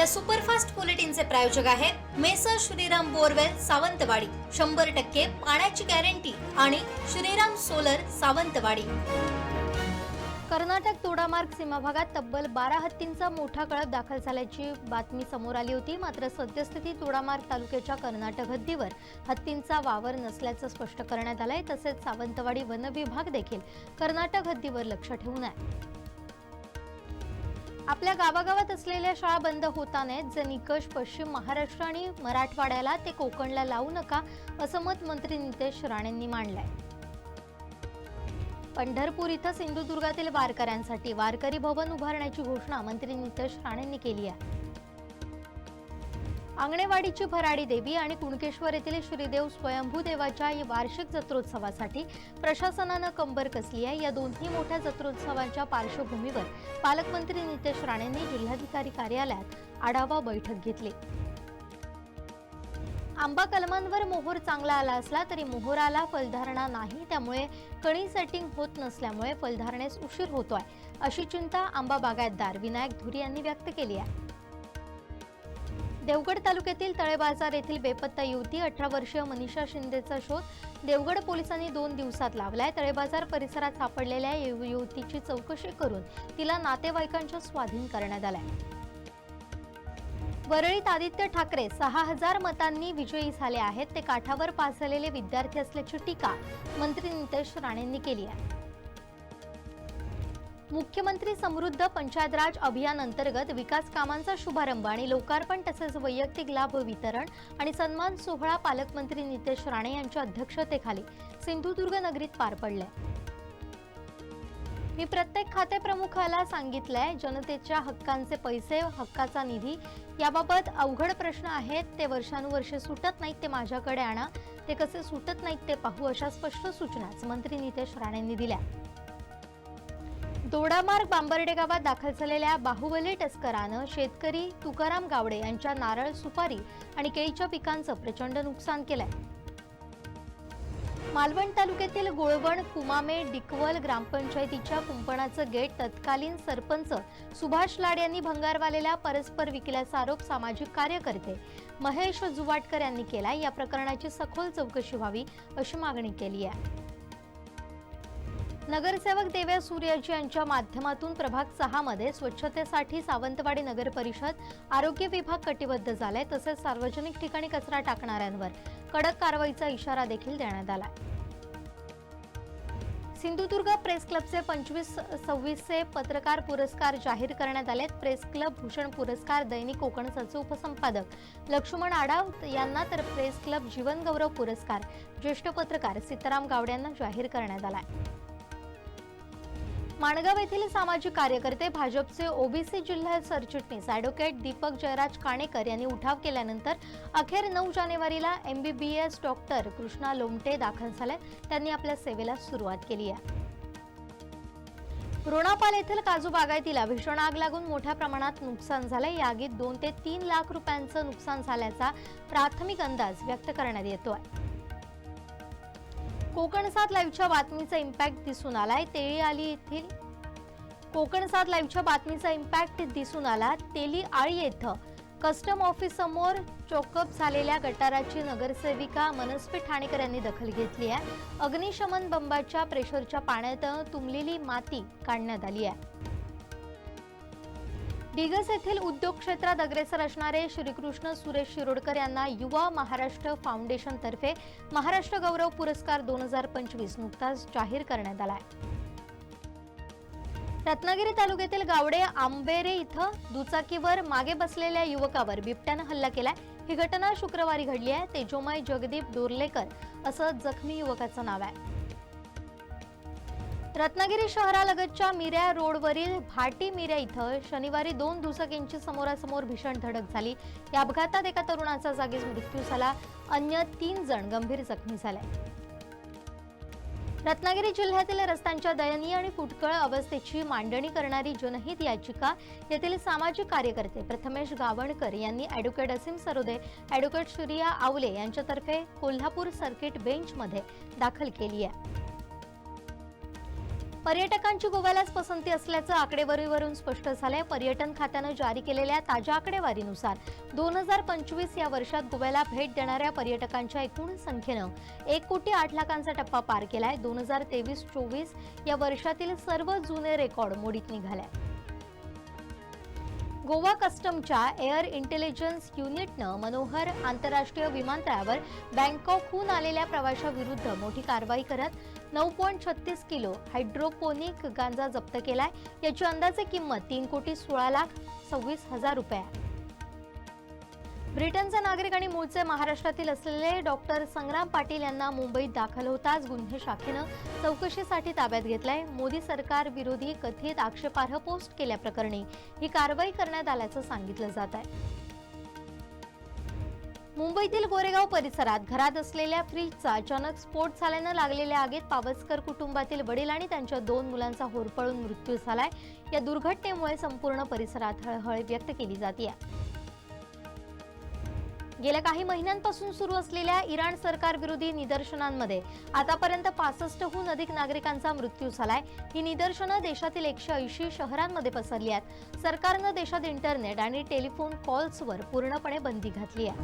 या सुपरफास्ट बुलेटिनचे प्रायोजक आहेत मेसर श्रीराम बोरवेल सावंतवाडी. शंभर टक्के पाण्याची गॅरंटी आणि श्रीराम सोलर सावंतवाडी. कर्नाटक तोडामार्ग सीमा भागात तब्बल बारा हत्तींचा मोठा कळप दाखल झाल्याची बातमी समोर आली होती. मात्र सद्यस्थिती तोडामार्ग तालुक्याच्या कर्नाटक हद्दीवर हत्तींचा वावर नसल्याचं स्पष्ट करण्यात आलंय. तसेच सावंतवाडी वन विभाग देखील कर्नाटक हद्दीवर लक्ष ठेवून आहे. आपल्या गावागावात असलेल्या शाळा बंद होता नाहीत जे निकष पश्चिम महाराष्ट्र आणि मराठवाड्याला ते कोकणला लावू नका असं मत मंत्री नितेश राणेंनी मांडलंय. पंढरपूर इथं सिंधुदुर्गातील वारकऱ्यांसाठी वारकरी भवन उभारण्याची घोषणा मंत्री नितेश राणेंनी केली आहे. आंगणेवाडीची भराडी देवी आणि कुणकेश्वर येथील श्रीदेव स्वयंभू देवाच्या या वार्षिक जत्रोत्सवासाठी प्रशासनानं कंबर कसली आहे? या दोन्ही मोठ्या जत्रोत्सवाच्या पार्श्वभूमीवर पालकमंत्री नितेश राणेंनी जिल्हाधिकारी कार्यालयात आढावा बैठक घेतली. आंबा कलमांवर मोहोर चांगला आला असला तरी मोहोराला फलधारणा नाही. त्यामुळे कणी सेटिंग होत नसल्यामुळे फलधारणेस उशीर होतोय. अशी चिंता आंबा बागायतदार विनायक धुरी यांनी व्यक्त केली आहे. देवगड तालुक्यातील तळेबाजार येथील बेपत्ता युवती अठरा वर्षीय मनीषा शिंदेचा शोध देवगड पोलिसांनी दोन दिवसात लावलाय. तळेबाजार परिसरात सापडलेल्या युवतीची चौकशी करून तिला नातेवाईकांच्या स्वाधीन करण्यात आलाय. वरळीत आदित्य ठाकरे सहा हजार मतांनी विजयी झाले आहेत. ते काठावर पास झालेले विद्यार्थी असल्याची टीका मंत्री नितेश राणेंनी केली आहे. मुख्यमंत्री समृद्ध पंचायत राज अभियान अंतर्गत विकास कामांचा शुभारंभ आणि लोकार्पण तसेच वैयक्तिक लाभ वितरण आणि सन्मान सोहळा पालकमंत्री नितेश राणे यांच्या अध्यक्षतेखाली सिंधुदुर्ग नगरीत पार पडले मी प्रत्येक खाते प्रमुखाला सांगितलंय जनतेच्या हक्कांचे पैसे हक्काचा निधी याबाबत अवघड प्रश्न आहेत ते वर्षानुवर्षे सुटत नाहीत ते माझ्याकडे आणा ते कसे सुटत नाहीत ते पाहू अशा स्पष्ट सूचनाच मंत्री नितेश राणेंनी दिल्या. दोडामार्ग बांबर्डे गावात दाखल झालेल्या बाहुबली टस्करानं शेतकरी तुकाराम गावडे यांच्या नारळ सुपारी आणि केळीच्या पिकांचं प्रचंड नुकसान केलंय. मालवण तालुक्यातील गोळवण कुमामे डिकवल ग्रामपंचायतीच्या कुंपणाचं गेट तत्कालीन सरपंच सुभाष लाड यांनी भंगारवालेला परस्पर विकल्याचा आरोप सामाजिक कार्यकर्ते महेश जुवाटकर यांनी केला. या प्रकरणाची सखोल चौकशी व्हावी अशी मागणी केली आहे. नगरसेवक देव्या सूर्याजी यांच्या माध्यमातून प्रभाग सहामध्ये स्वच्छतेसाठी सावंतवाडी नगर परिषद आरोग्य विभाग कटिबद्ध झालाय तसेच सार्वजनिक ठिकाणी कचरा टाकणाऱ्यांवर कडक कारवाईचा इशारा देखील देण्यात आला सिंधुदुर्ग प्रेस क्लबचे पंचवीस सव्वीसचे पत्रकार पुरस्कार जाहीर करण्यात आलेत. प्रेस क्लब भूषण पुरस्कार दैनिक कोकणचं उपसंपादक लक्ष्मण आडाव यांना तर प्रेस क्लब जीवनगौरव पुरस्कार. ज्येष्ठ पत्रकार सीताराम गावडे यांना जाहीर करण्यात आला माणगाव येथील सामाजिक कार्यकर्ते भाजपचे ओबीसी जिल्हा सरचिटणीस ॲडव्होकेट दीपक जयराज काणेकर यांनी उठाव केल्यानंतर अखेर नऊ जानेवारीला एमबीबीएस डॉक्टर कृष्णा लोमटे दाखल झाले. त्यांनी आपल्या सेवेला सुरुवात केली आहे. रोणापाल येथील काजू बागायतीला भीषण आग लागून मोठ्या प्रमाणात नुकसान झालंय या आगीत दोन ते तीन लाख रुपयांचं नुकसान झाल्याचा प्राथमिक अंदाज व्यक्त करण्यात येतो आहे कोकण सात लाईव्हच्या बातमीचा इम्पॅक्ट दिसून आलाय. तेळी आली येथील. कोकण सात लाईव्हच्या बातमीचा इम्पॅक्ट दिसून आला. तेली आळी येथं. कस्टम ऑफिस समोर चोकअप झालेल्या गटाराची नगरसेविका मनस्वी ठाणेकर यांनी दखल घेतली आहे. अग्निशमन बंबाच्या प्रेशरच्या पाण्यात तुंबलेली माती काढण्यात आली आहे. डिगस येथील उद्योग क्षेत्रात अग्रेसर असणारे श्रीकृष्ण सुरेश शिरोडकर यांना युवा महाराष्ट्र फाउंडेशनतर्फे महाराष्ट्र गौरव पुरस्कार दोन हजार पंचवीस नुकताच जाहीर करण्यात आला रत्नागिरी तालुक्यातील गावडे आंबेरे इथं दुचाकीवर मागे बसलेल्या युवकावर बिबट्यानं हल्ला केलाय. ही घटना शुक्रवारी घडली आहे. तेजोमय जगदीप दोर्लेकर असं जखमी युवकाचं नाव आहे. रत्नागिरी शहरालगतच्या मिऱ्या रोडवरील भाटी मिऱ्या इथं शनिवारी दोन दुचाकींची समोरासमोर भीषण धडक झाली. या अपघातात एका तरुणाचा जागीच मृत्यू झाला. अन्य तीन जण गंभीर जखमी झाले. रत्नागिरी जिल्ह्यातील रस्त्यांच्या दयनीय आणि फुटकळ अवस्थेची मांडणी करणारी जनहित याचिका येथील सामाजिक कार्यकर्ते प्रथमेश गावणकर यांनी ॲडव्होकेट असीम सरोदे ॲडव्होकेट सूर्या आवले यांच्यातर्फे कोल्हापूर सर्किट बेंचमध्ये दाखल केली आहे. पर्यटकांची गोव्यालाच पसंती असल्याचं आकडेवारीवरून स्पष्ट झालंय. पर्यटन खात्यानं जारी केलेल्या ताज्या आकडेवारीनुसार दोन हजार पंचवीस या वर्षात गोव्याला भेट देणाऱ्या पर्यटकांच्या एकूण संख्येनं एक कोटी आठ लाखांचा टप्पा पार केलाय. दोन हजार तेवीस चोवीस या वर्षातील सर्व जुने रेकॉर्ड मोडीत निघालाय. गोवा कस्टमच्या एअर इंटेलिजन्स युनिटनं मनोहर आंतरराष्ट्रीय विमानतळावर बँकॉकहून आलेल्या प्रवाशाविरुद्ध मोठी कारवाई करत नऊ पॉईंट छत्तीस किलो हायड्रोपोनिक गांजा जप्त केलाय. याची अंदाजे किंमत तीन कोटी सोळा लाख सव्वीस हजार रुपये आहे. ब्रिटनचे नागरिक आणि मूळचे महाराष्ट्रातील असलेले डॉक्टर संग्राम पाटील यांना मुंबईत दाखल होताच गुन्हे शाखेनं चौकशीसाठी ताब्यात घेतलाय. मोदी सरकार विरोधी कथित आक्षेपार्ह पोस्ट केल्याप्रकरणी ही कारवाई करण्यात आल्याचं सांगितलं जात आहे. मुंबईतील गोरेगाव परिसरात घरात असलेल्या फ्रीजचा अचानक स्फोट झाल्यानं लागलेल्या आगीत पावसकर कुटुंबातील वडील आणि त्यांच्या दोन मुलांचा होरपळून मृत्यू झालाय. या दुर्घटनेमुळे संपूर्ण परिसरात हळहळ व्यक्त केली जाते गेल्या काही महिन्यांपासून सुरू असलेल्या इराण सरकार विरोधी निदर्शनांमध्ये आतापर्यंत पासष्टहून अधिक नागरिकांचा मृत्यू झालाय. ही निदर्शनं देशातील एकशे ऐंशी शहरांमध्ये पसरली आहेत. सरकारनं देशात इंटरनेट आणि टेलिफोन कॉल्सवर पूर्णपणे बंदी घातली आहे.